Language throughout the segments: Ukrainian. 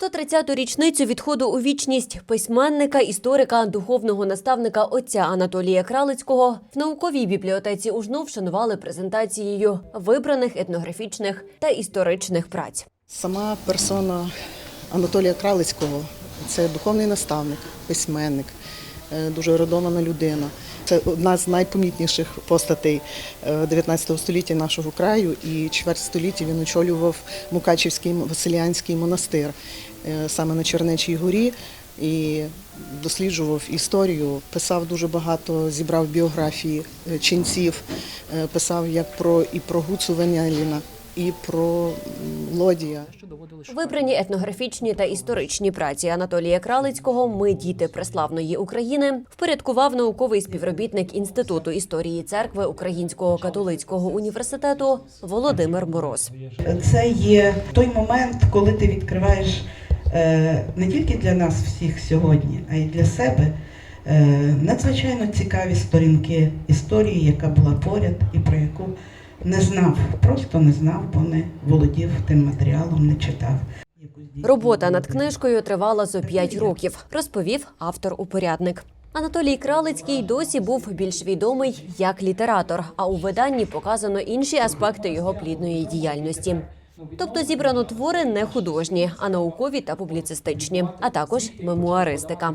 130-ту річницю відходу у вічність письменника, історика, духовного наставника отця Анатолія Кралицького в науковій бібліотеці УЖНУ вшанували презентацією вибраних етнографічних та історичних праць. Сама персона Анатолія Кралицького це духовний наставник, письменник, дуже ерудована людина. Це одна з найпомітніших постатей е, 19 століття нашого краю, і чверть століття він очолював Мукачівський Василіанський монастир е, саме на Чернечій горі. І досліджував історію, писав дуже багато, зібрав біографії е, ченців, е, писав як про і про Гуцу Веняліна, і про Лодія. Вибрані етнографічні та історичні праці Анатолія Кралицького Ми діти преславної України впорядкував науковий співробітник Інституту історії церкви Українського католицького університету Володимир Мороз. Це є той момент, коли ти відкриваєш е, не тільки для нас всіх сьогодні, а й для себе е, надзвичайно цікаві сторінки історії, яка була поряд і про яку не знав, просто не знав, бо не володів тим матеріалом, не читав. Робота над книжкою тривала зо п'ять років, розповів автор-упорядник. Анатолій Кралицький досі був більш відомий як літератор, а у виданні показано інші аспекти його плідної діяльності. Тобто зібрано твори не художні, а наукові та публіцистичні, а також мемуаристика.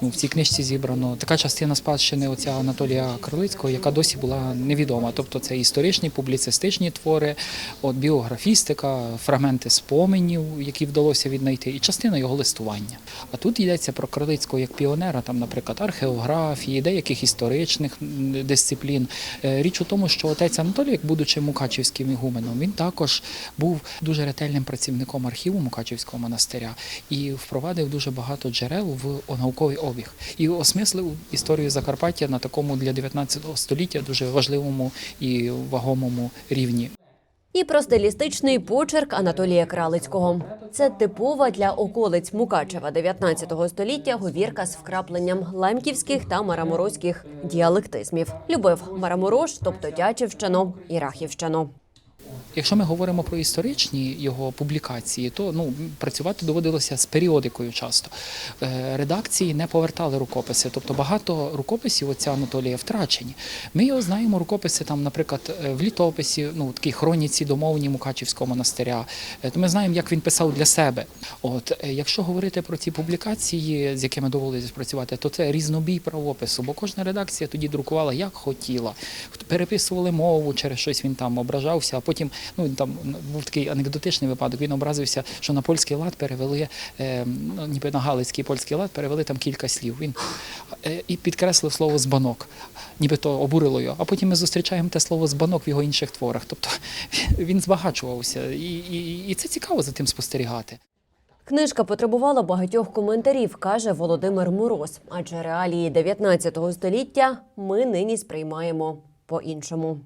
Ну, в цій книжці зібрано така частина спадщини отця Анатолія Кролицького, яка досі була невідома. Тобто це історичні, публіцистичні твори, от біографістика, фрагменти споменів, які вдалося віднайти, і частина його листування. А тут йдеться про Кролицького як піонера, там, наприклад, археографії, деяких історичних дисциплін. Е, Річ у тому, що отець Анатолій, будучи мукачівським ігуменом, він також був дуже ретельним працівником архіву Мукачівського монастиря і впровадив дуже багато джерел в науковий обіг і осмислив історію Закарпаття на такому для 19 століття дуже важливому і вагомому рівні. І про стилістичний почерк Анатолія Кралицького. Це типова для околиць Мукачева 19 століття говірка з вкрапленням лемківських та мараморозьких діалектизмів. Любив Мараморож, тобто Тячівщину і Рахівщину. Якщо ми говоримо про історичні його публікації, то ну працювати доводилося з періодикою часто. Е, Редакції не повертали рукописи, тобто багато рукописів отця Анатолія втрачені. Ми його знаємо, рукописи там, наприклад, е, в літописі, ну такій хроніці домовні Мукачівського монастиря. Е, То ми знаємо, як він писав для себе. От якщо говорити про ці публікації, з якими доводилось працювати, то це різнобій правопису, бо кожна редакція тоді друкувала як хотіла. Переписували мову, через щось він там ображався, а потім ну там був такий анекдотичний випадок. Він образився, що на польський лад перевели, е, ну, ніби на галицький польський лад перевели там кілька слів. Він е, і підкреслив слово збанок, ніби то обурило його. А потім ми зустрічаємо те слово збанок в його інших творах. Тобто він збагачувався, і, і, і це цікаво за тим спостерігати. Книжка потребувала багатьох коментарів, каже Володимир Мороз. Адже реалії 19 століття ми нині сприймаємо по-іншому.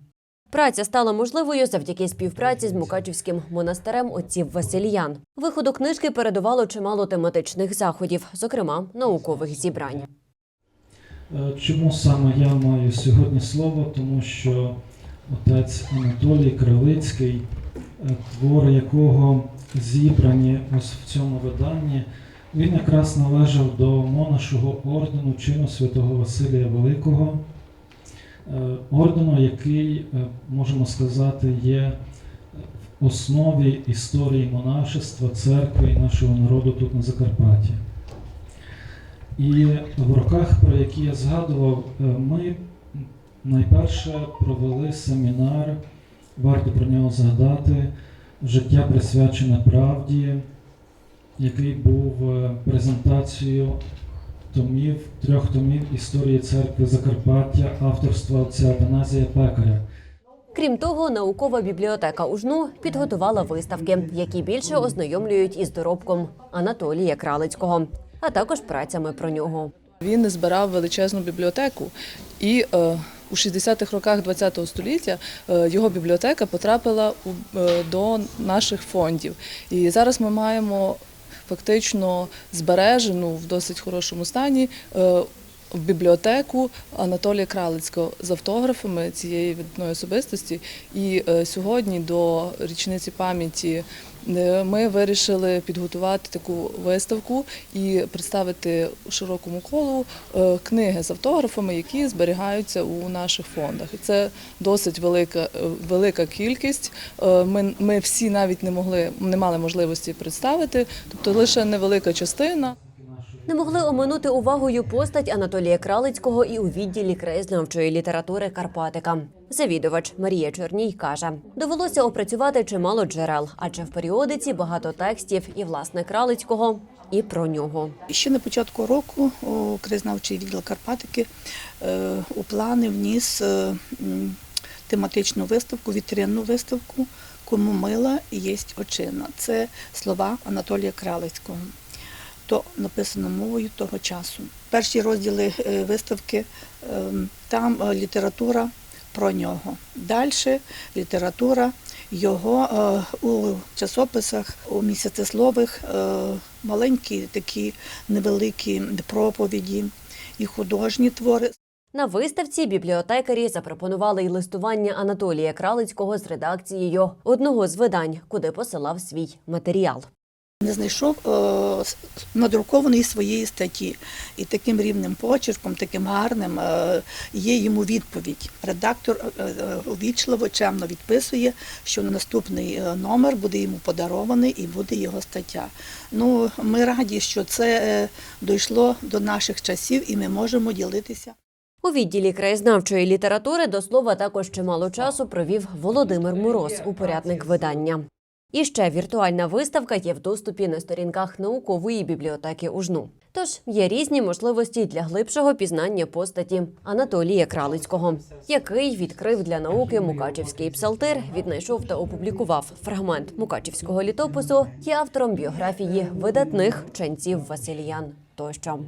Праця стала можливою завдяки співпраці з Мукачівським монастирем отців Васильян. Виходу книжки передувало чимало тематичних заходів, зокрема наукових зібрань. Е, Чому саме я маю сьогодні слово? Тому що отець Анатолій Крилицький, е, твори якого зібрані ось в цьому виданні, він якраз належав до монашого ордену чину святого Василія Великого, ордену, який, е, можемо сказати, є в основі історії монашества, церкви і нашого народу тут на Закарпатті. І в роках, про які я згадував, е, ми найперше провели семінар, варто про нього згадати, життя присвячене правді, який був е, презентацією томів, трьох томів історії церкви Закарпаття авторства отця Атаназія Пекаря. Крім того, наукова бібліотека УЖНУ підготувала виставки, які більше ознайомлюють із доробком Анатолія Кралицького, а також працями про нього. Він збирав величезну бібліотеку, і е, у 60-х роках ХХ століття е, його бібліотека потрапила у, е, до наших фондів. І зараз ми маємо фактично збережену в досить хорошому стані. е, в бібліотеку Анатолія Кралицького з автографами цієї видної особистості. І е, сьогодні до річниці пам'яті Ми вирішили підготувати таку виставку і представити широкому колу е, книги з автографами, які зберігаються у наших фондах. Це досить велика, е, велика кількість. Е, Ми, ми всі навіть не могли, не мали можливості представити, тобто лише невелика частина. Не могли оминути увагою постать Анатолія Кралицького і у відділі краєзнавчої літератури Карпатика. Завідувач Марія Чорній каже, довелося опрацювати чимало джерел, адже в періодиці багато текстів і власне Кралицького, і про нього. Ще на початку року о, краєзнавчий відділ Карпатики е, у плани вніс е, тематичну виставку, вітринну виставку Кому мила єсть очина. Це слова Анатолія Кралицького. То написано мовою того часу. Перші розділи е, виставки е, там е, література про нього. Далі література його е, у часописах, у місяцеслових маленькі такі невеликі проповіді і художні твори. На виставці бібліотекарі запропонували й листування Анатолія Кралицького з редакцією одного з видань, куди посилав свій матеріал. Не знайшов е, надрукованої своєї статті. І таким рівним почерком, таким гарним е, є йому відповідь. Редактор е, увічливо, чемно відписує, що наступний номер буде йому подарований і буде його стаття. Ну, ми раді, що це дійшло до наших часів і ми можемо ділитися. У відділі краєзнавчої літератури до слова також чимало часу провів Володимир Мороз, упорядник видання. І ще віртуальна виставка є в доступі на сторінках наукової бібліотеки УЖНУ. Тож є різні можливості для глибшого пізнання постаті Анатолія Кралицького, який відкрив для науки Мукачівський псалтир, віднайшов та опублікував фрагмент Мукачівського літопису, є автором біографії видатних ченців Васильян тощо.